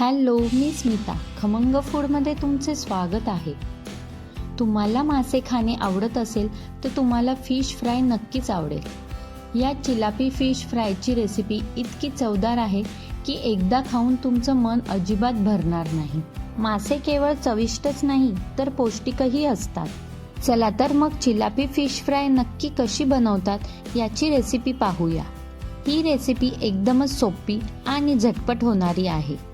Hello मी स्मिता. खमंग फूडमध्ये तुमचे स्वागत आहे. तुम्हाला मासे खाणे आवडत असेल तर तुम्हाला फिश फ्राय नक्कीच आवडेल. या चिलापी फिश फ्रायची रेसिपी इतकी चवदार आहे की एकदा खाऊन तुमचं मन अजिबात भरणार नाही. मासे केवळ चविष्टच नाही तर पौष्टिकही असतात. चला तर मग चिलापी फिश फ्राय नक्की कशी बनवतात याची रेसिपी पाहूया. ही रेसिपी एकदमच सोपी आणि झटपट होणारी आहे.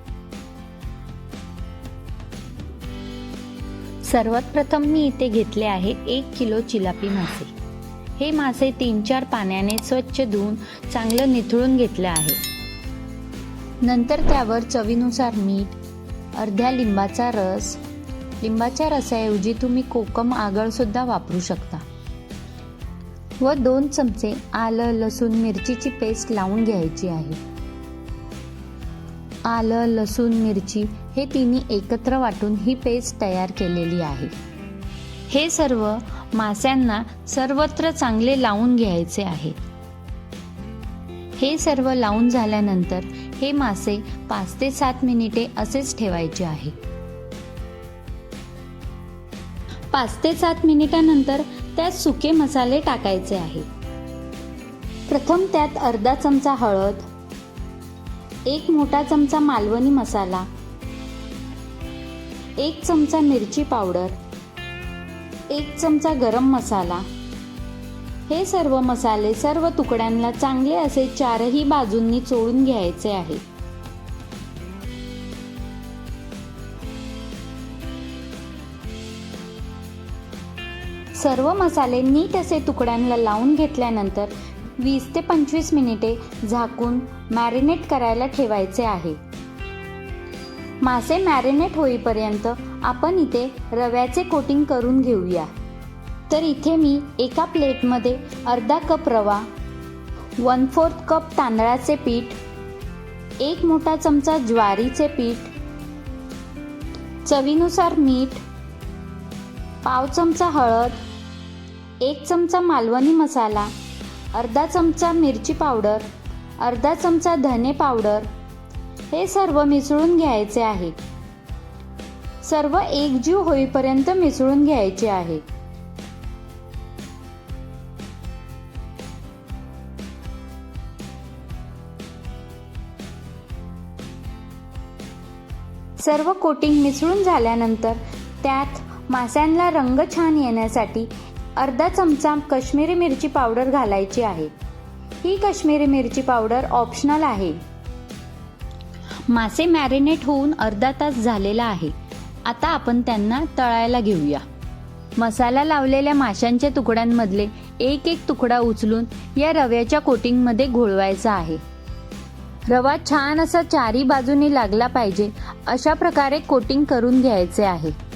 सर्वात प्रथम मी इथे घेतले आहे एक किलो चिलापी मासे. हे मासे तीन चार पाण्याने स्वच्छ धुवून चांगलं निथळून घेतलं आहे. नंतर त्यावर चवीनुसार मीठ अर्ध्या लिंबाचा रस लिंबाच्या रसाऐवजी तुम्ही कोकम आगळसुद्धा वापरू शकता. व दोन चमचे आलं लसूण मिरचीची पेस्ट लावून घ्यायची आहे. आलं लसूण मिरची हे तिन्ही एकत्र वाटून ही पेस्ट तयार केलेली आहे. हे सर्व मास्यांना सर्वत्र चांगले लावून घ्यायचे आहे. हे सर्व लावून झाल्यानंतर हे मासे पाच ते सात मिनिटे असेच ठेवायचे आहे. पाच ते सात मिनिटानंतर त्यात सुके मसाले टाकायचे आहे. प्रथम त्यात अर्धा चमचा हळद एक मोठा चमचा मालवणी मसाला एक चमचा मिरची पावडर एक चमचा गरम मसाला. हे सर्व मसाले सर्व तुकड्यांना चांगले असे चारही बाजूंनी चोळून घ्यायचे आहे सर्व मसाले नीट असे तुकड्यांना लावून घेतल्यानंतर वीस ते पंचवीस मिनिटे झाकून मॅरिनेट करायला ठेवायचे आहे. मासे मॅरिनेट होईपर्यंत आपण इथे रव्याचे कोटिंग करून घेऊया. तर इथे मी एका प्लेटमध्ये अर्धा कप रवा वन फोर्थ कप तांदळाचे पीठ एक मोठा चमचा ज्वारीचे पीठ चवीनुसार मीठ पाव चमचा हळद एक चमचा मालवणी मसाला अर्धा चमचा मिरची पावडर अर्धा चमचा धने पावडर हे सर्व मिसळून घ्यायचे आहे. सर्व एकजीव होईपर्यंत मिसळून घ्यायचे आहे. सर्व कोटिंग मिसळून झाल्यानंतर त्यात मास्यांना रंग छान येण्यासाठी अर्धा चमचा कश्मीरी मिरची पावडर घालायची आहे. ही कश्मीरी मिरची पावडर ऑप्शनल आहे. मासे मॅरिनेट होऊन अर्धा तास झालेला आहे. आता आपण त्यांना तळायला घेऊया. मसाला लावलेल्या माशांच्या तुकड्यांमधले एक एक तुकडा उचलून या रव्याच्या कोटिंगमध्ये घोळवायचा आहे. रवा छान असा चारी बाजूनी लागला पाहिजे अशा प्रकारे कोटिंग करून घ्यायचे आहे.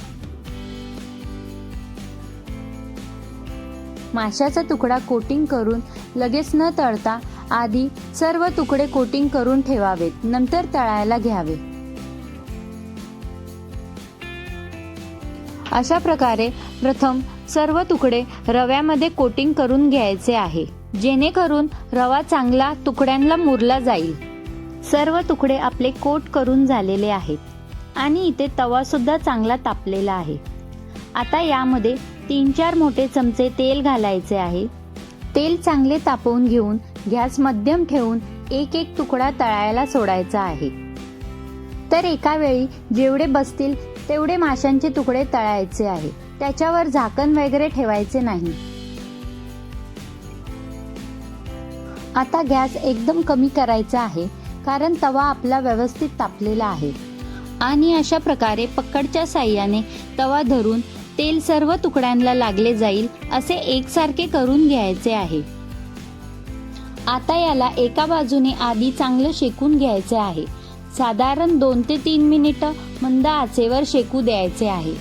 माशाचा तुकडा कोटिंग करून लगेच न तळता आधी सर्व तुकडे कोटिंग करून ठेवावेत. नंतर तळायला घ्यावे. अशा प्रकारे प्रथम सर्व तुकडे रव्यामध्ये कोटिंग करून घ्यायचे आहे. जेणेकरून रवा चांगला तुकड्यांना मुरला जाईल. सर्व तुकडे आपले कोट करून झालेले आहेत. आणि इथे तवा सुद्धा चांगला तापलेला आहे. आता यामध्ये तीन चार मोठे चमचे तेल घालायचे आहे. तेल चांगले तापवून घेऊन गॅस मध्यम ठेवून एक एक तुकडा तळायला सोडायचा आहे. तर एका वेळी जेवढे बसतील तेवढे माशांचे तुकडे तळायचे आहे. त्याच्यावर झाकण वगैरे ठेवायचे नाही. आता गॅस एकदम कमी करायचा आहे कारण तवा आपला व्यवस्थित तापलेला आहे. आणि अशा प्रकारे पकडच्या साह्याने तवा धरून तेल सर्व तुकड्यांना लागले जाईल असे एकसारखे करून घ्यायचे आहे. आता याला एका बाजूने आधी चांगलं शेकून घ्यायचे आहे. साधारण दोन ते तीन मिनिट मंद आचेवर शेकू द्यायचे आहे.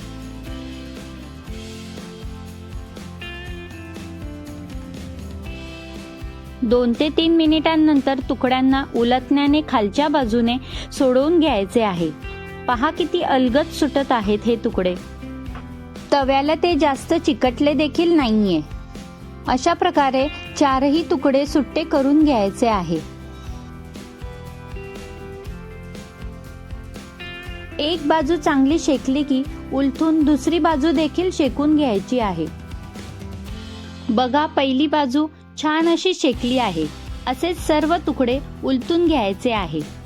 दोन ते तीन मिनिटांनंतर तुकड्यांना उलटण्याने खालच्या बाजूने सोडवून घ्यायचे आहे. पहा किती अलगद सुटत आहेत हे तुकडे. तव्याला ते जास्त चिकटले देखील नाहीये. अशा प्रकारे चारही तुकडे सुट्टे करून घ्यायचे आहे. एक बाजू चांगली शेकली की उलथून दुसरी बाजू देखील शेकून घ्यायची आहे. बघा पहिली बाजू छान अशी शेकली आहे. असेच सर्व तुकडे उलटून घ्यायचे आहे.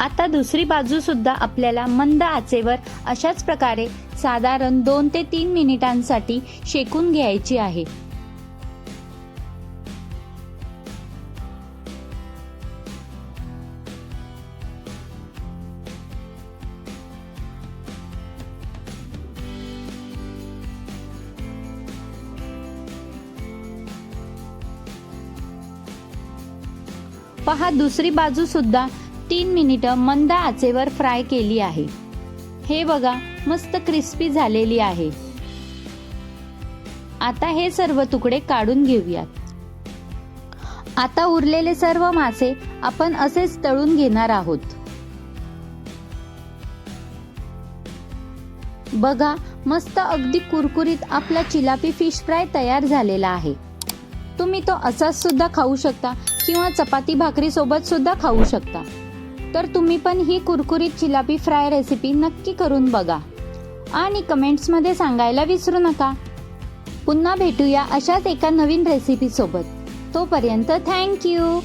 आता दुसरी बाजू सुद्धा आपल्याला मंद आचेवर अशाच प्रकारे साधारण दोन ते तीन मिनिटांसाठी शेकून घ्यायची आहे. पहा दुसरी बाजू सुद्धा तीन मिनिटं मंद आचेवर फ्राय केली आहे. हे बघा मस्त क्रिस्पी झालेली आहे. आता हे सर्व तुकडे काढून घेऊयात. आता उरलेले सर्व मासे आपण असेच तळून घेणार आहोत. बघा मस्त अगदी कुरकुरीत आपला चिलापी फिश फ्राय तयार झालेला आहे. तुम्ही तो असाच सुद्धा खाऊ शकता किंवा चपाती भाकरी सोबत सुद्धा खाऊ शकता. तर तुम्ही पण ही कुरकुरीत चिलापी फ्राय रेसिपी नक्की करून बघा. आणि कमेंट्समध्ये सांगायला विसरू नका. पुन्हा भेटूया अशाच एका नवीन रेसिपीसोबत तोपर्यंत थँक्यू